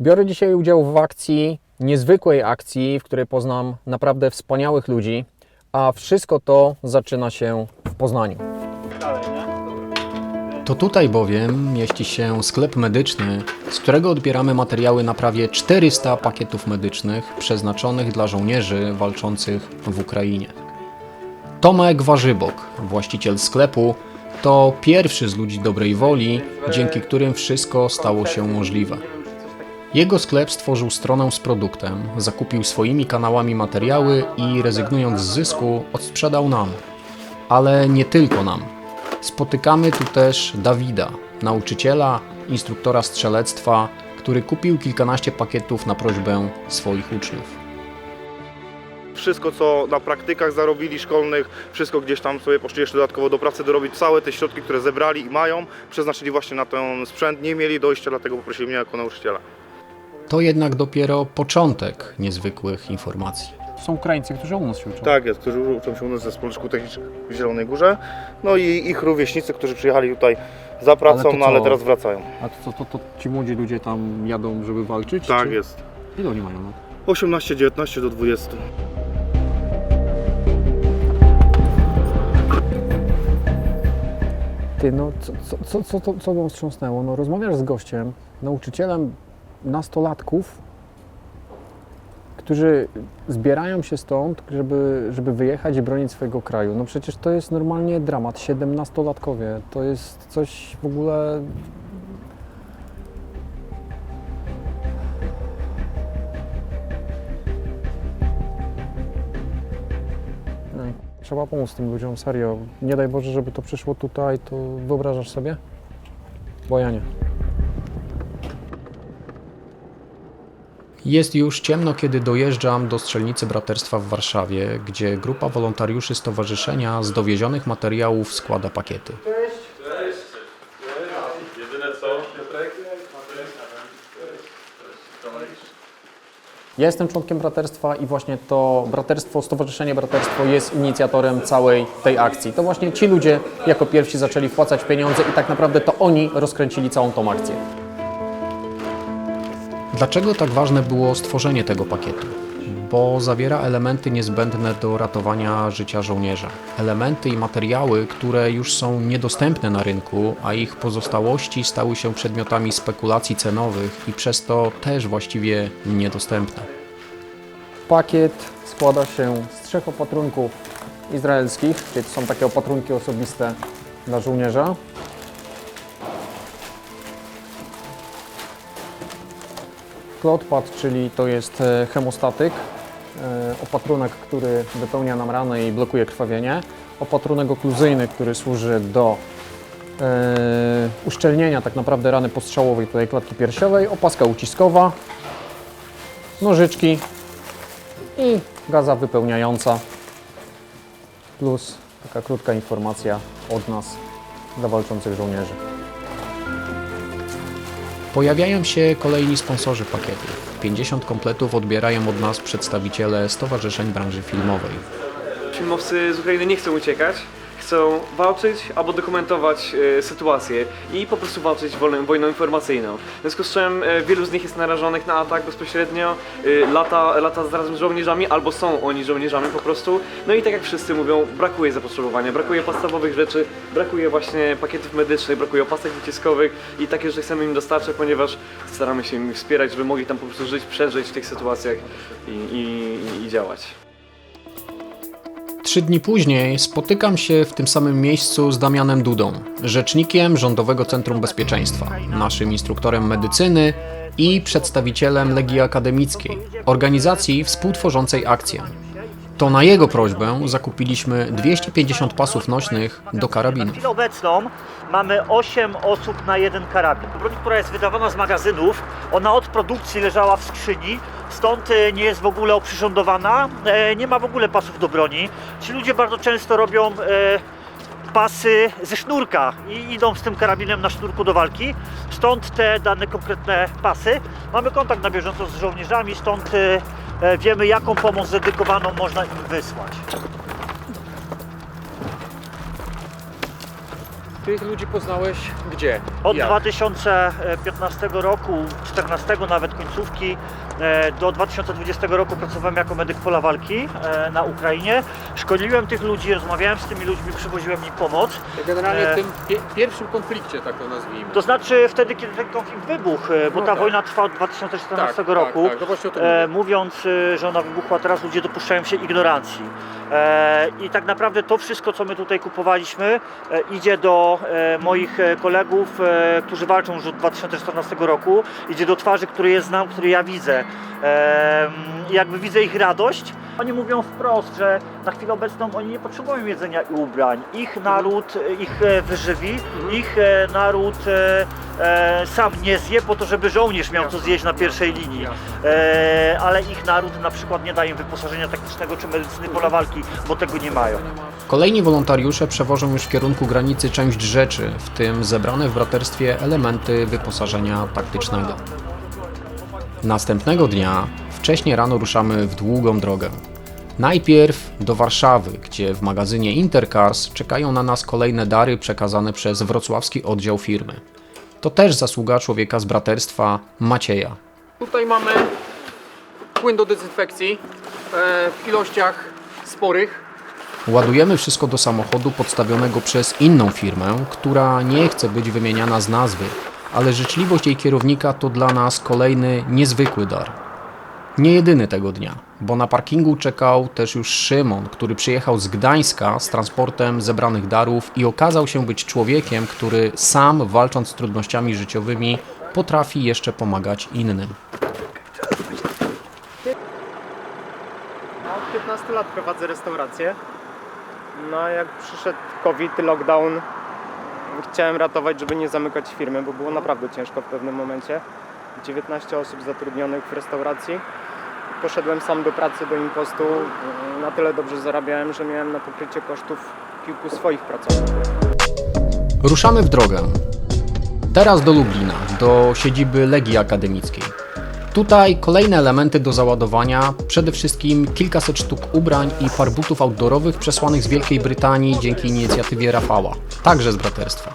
Biorę dzisiaj udział w akcji, niezwykłej akcji, w której poznam naprawdę wspaniałych ludzi, a wszystko to zaczyna się w Poznaniu. To tutaj bowiem mieści się sklep medyczny, z którego odbieramy materiały na prawie 400 pakietów medycznych przeznaczonych dla żołnierzy walczących w Ukrainie. Tomek Warzybok, właściciel sklepu, to pierwszy z ludzi dobrej woli, dzięki którym wszystko stało się możliwe. Jego sklep stworzył stronę z produktem, zakupił swoimi kanałami materiały i rezygnując z zysku, odsprzedał nam. Ale nie tylko nam. Spotykamy tu też Dawida, nauczyciela, instruktora strzelectwa, który kupił kilkanaście pakietów na prośbę swoich uczniów. Wszystko, co na praktykach zarobili szkolnych, wszystko gdzieś tam sobie poszli jeszcze dodatkowo do pracy dorobić. Całe te środki, które zebrali i mają, przeznaczyli właśnie na ten sprzęt. Nie mieli dojścia, dlatego poprosili mnie jako nauczyciela. To jednak dopiero początek niezwykłych informacji. Są Ukraińcy, którzy u nas się uczą. Tak jest, którzy uczą się u nas ze zespołu szkół technicznych w Zielonej Górze. No i ich rówieśnicy, którzy przyjechali tutaj za Ale pracą, to no ale co? teraz wracają. A to, to, to, to ci młodzi ludzie tam jadą, żeby walczyć? Tak czy... jest. Ile oni mają lat? 18, 19 do 20. Ty, no co, co, co, co, to- co go wstrząsnęło? No rozmawiasz z gościem, nauczycielem nastolatków, którzy zbierają się stąd, żeby, żeby wyjechać i bronić swojego kraju. No przecież to jest normalnie dramat. 17-latkowie. To jest coś w ogóle... Trzeba pomóc tym ludziom, serio. Nie daj Boże, żeby to przyszło tutaj, to wyobrażasz sobie? Bo ja nie. Jest już ciemno, kiedy dojeżdżam do strzelnicy braterstwa w Warszawie, gdzie grupa wolontariuszy stowarzyszenia z dowiezionych materiałów składa pakiety. Ja jestem członkiem braterstwa i właśnie to braterstwo, Stowarzyszenie Braterstwo jest inicjatorem całej tej akcji. To właśnie ci ludzie jako pierwsi zaczęli wpłacać pieniądze i tak naprawdę to oni rozkręcili całą tą akcję. Dlaczego tak ważne było stworzenie tego pakietu? Bo zawiera elementy niezbędne do ratowania życia żołnierza. Elementy i materiały, które już są niedostępne na rynku, a ich pozostałości stały się przedmiotami spekulacji cenowych i przez to też właściwie niedostępne. Pakiet składa się z trzech opatrunków izraelskich, czyli to są takie opatrunki osobiste dla żołnierza. Klotpad, czyli to jest e, hemostatyk, e, opatrunek, który wypełnia nam rany i blokuje krwawienie. Opatrunek okluzyjny, który służy do e, uszczelnienia tak naprawdę rany postrzałowej tutaj klatki piersiowej, opaska uciskowa, nożyczki i gaza wypełniająca plus taka krótka informacja od nas dla walczących żołnierzy. Pojawiają się kolejni sponsorzy pakietów. 50 kompletów odbierają od nas przedstawiciele stowarzyszeń branży filmowej. Filmowcy z Ukrainy nie chcą uciekać, chcą walczyć albo dokumentować e, sytuację i po prostu walczyć wolną, wojną informacyjną. W związku z czym e, wielu z nich jest narażonych na atak bezpośrednio, e, lata, lata razem z żołnierzami albo są oni żołnierzami po prostu. No i tak jak wszyscy mówią, brakuje zapotrzebowania, brakuje podstawowych rzeczy, brakuje właśnie pakietów medycznych, brakuje opasek wyciskowych i takie rzeczy chcemy im dostarczać, ponieważ staramy się im wspierać, żeby mogli tam po prostu żyć, przeżyć w tych sytuacjach i, i, i działać. Trzy dni później spotykam się w tym samym miejscu z Damianem Dudą, rzecznikiem Rządowego Centrum Bezpieczeństwa, naszym instruktorem medycyny i przedstawicielem Legii Akademickiej, organizacji współtworzącej akcję. To na jego prośbę zakupiliśmy 250 pasów nośnych do Na karabinów. chwilę obecną mamy 8 osób na jeden karabin. Broń, która jest wydawana z magazynów, ona od produkcji leżała w skrzyni, stąd e, nie jest w ogóle oprzyrządowana, e, nie ma w ogóle pasów do broni. Ci ludzie bardzo często robią e, pasy ze sznurka i idą z tym karabinem na sznurku do walki, stąd te dane konkretne pasy. Mamy kontakt na bieżąco z żołnierzami, stąd wiemy jaką pomoc dedykowaną można im wysłać. Tych ludzi poznałeś gdzie? Od Jak? 2015 roku, 14 nawet końcówki, e, do 2020 roku pracowałem jako medyk pola walki e, na Ukrainie. Szkoliłem tych ludzi, rozmawiałem z tymi ludźmi, przywoziłem im pomoc. Generalnie E, w tym pie- pierwszym konflikcie, tak to nazwijmy. To znaczy wtedy, kiedy ten konflikt wybuchł, e, bo No ta tak. wojna trwa od 2014 tak, roku. Tak, tak, E, mówiąc, e, że ona wybuchła, teraz ludzie dopuszczają się ignorancji. E, I tak naprawdę to wszystko, co my tutaj kupowaliśmy, e, idzie do e, moich e, kolegów, e, którzy walczą już od 2014 roku, idzie do twarzy, które je znam, które ja widzę. I jakby widzę ich radość. Oni mówią wprost, że na chwilę obecną oni nie potrzebują jedzenia i ubrań. Ich naród e, ich e, wyżywi, ich e, naród sam nie zje po to, żeby żołnierz miał co zjeść na pierwszej linii. Ale ich naród na przykład nie daje im wyposażenia taktycznego czy medycyny pola walki, bo tego nie mają. Kolejni wolontariusze przewożą już w kierunku granicy część rzeczy, w tym zebrane w braterstwie elementy wyposażenia taktycznego. Następnego dnia, wcześnie rano ruszamy w długą drogę. Najpierw do Warszawy, gdzie w magazynie Intercars czekają na nas kolejne dary przekazane przez wrocławski oddział firmy. To też zasługa człowieka z braterstwa Macieja. Tutaj mamy płyn do dezynfekcji e, w ilościach sporych. Ładujemy wszystko do samochodu podstawionego przez inną firmę, która nie chce być wymieniana z nazwy, ale życzliwość jej kierownika to dla nas kolejny niezwykły dar. Nie jedyny tego dnia, bo na parkingu czekał też już Szymon, który przyjechał z Gdańska z transportem zebranych darów i okazał się być człowiekiem, który sam walcząc z trudnościami życiowymi potrafi jeszcze pomagać innym. Od 15 lat prowadzę restaurację. No jak przyszedł COVID, lockdown, chciałem ratować, żeby nie zamykać firmy, bo było naprawdę ciężko w pewnym momencie. 19 osób zatrudnionych w restauracji. Poszedłem sam do pracy, do impostu. Na tyle dobrze zarabiałem, że miałem na pokrycie kosztów kilku swoich pracowników. Ruszamy w drogę. Teraz do Lublina, do siedziby Legii Akademickiej. Tutaj kolejne elementy do załadowania, przede wszystkim kilkaset sztuk ubrań i par butów outdoorowych przesłanych z Wielkiej Brytanii dzięki inicjatywie Rafała, także z braterstwa.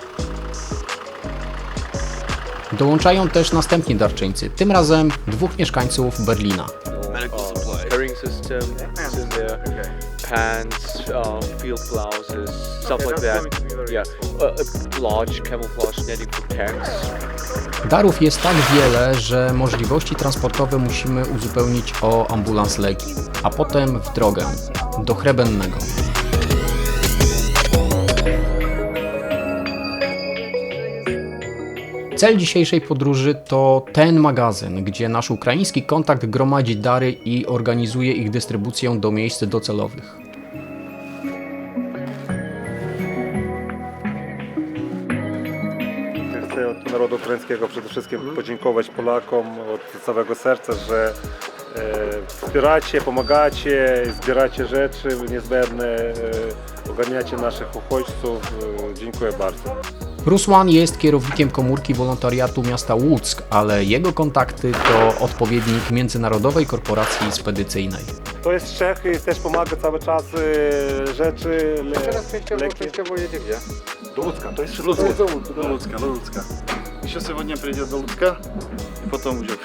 Dołączają też następni darczyńcy, tym razem dwóch mieszkańców Berlina. Pants, um, field blouses, stuff like that. Yeah, uh, uh, large camouflage netting for tanks. Darów jest tak wiele, że możliwości transportowe musimy uzupełnić o ambulans Legii, a potem w drogę do Chrebennego. Cel dzisiejszej podróży to ten magazyn, gdzie nasz ukraiński kontakt gromadzi dary i organizuje ich dystrybucję do miejsc docelowych. Ukraińskiego przede wszystkim podziękować Polakom od całego serca, że e, wspieracie, pomagacie, zbieracie rzeczy niezbędne, e, ogarniacie naszych uchodźców. E, dziękuję bardzo. Rusłan jest kierownikiem komórki wolontariatu miasta Łuck, ale jego kontakty to odpowiednik Międzynarodowej Korporacji Spedycyjnej. To jest z Czech i też pomaga cały czas e, rzeczy. Le, Teraz częściowo, leki. częściowo jedzie gdzie? Do Łódzka, to jest Do Łódzka. Łódzka До Луцка, до Луцка. Еще сегодня придет до Луцка, и потом уйдет.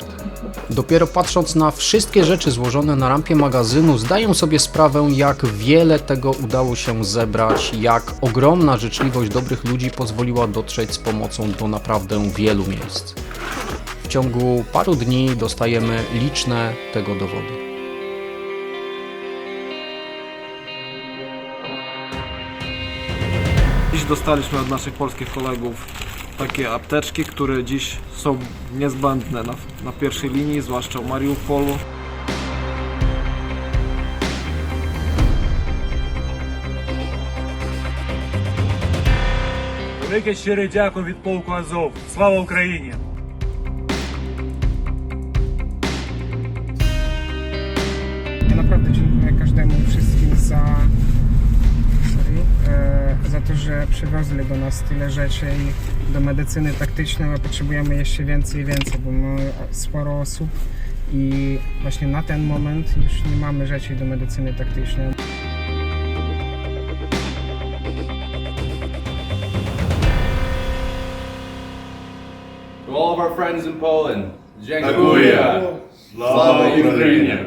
Dopiero patrząc na wszystkie rzeczy złożone na rampie magazynu, zdają sobie sprawę, jak wiele tego udało się zebrać, jak ogromna życzliwość dobrych ludzi pozwoliła dotrzeć z pomocą do naprawdę wielu miejsc. W ciągu paru dni dostajemy liczne tego dowody. Dziś dostaliśmy od naszych polskich kolegów takie apteczki, które dziś są niezbędne na, na pierwszej linii, zwłaszcza w Mariupolu. Велике щире дякую від полку Азов. Слава Україні! że przywozili do nas tyle rzeczy i do medycyny taktycznej, a potrzebujemy jeszcze więcej i więcej, bo mamy sporo osób i właśnie na ten moment już nie mamy rzeczy do medycyny taktycznej. To all of our friends in Poland, dziękuję. Slava Ukrainie.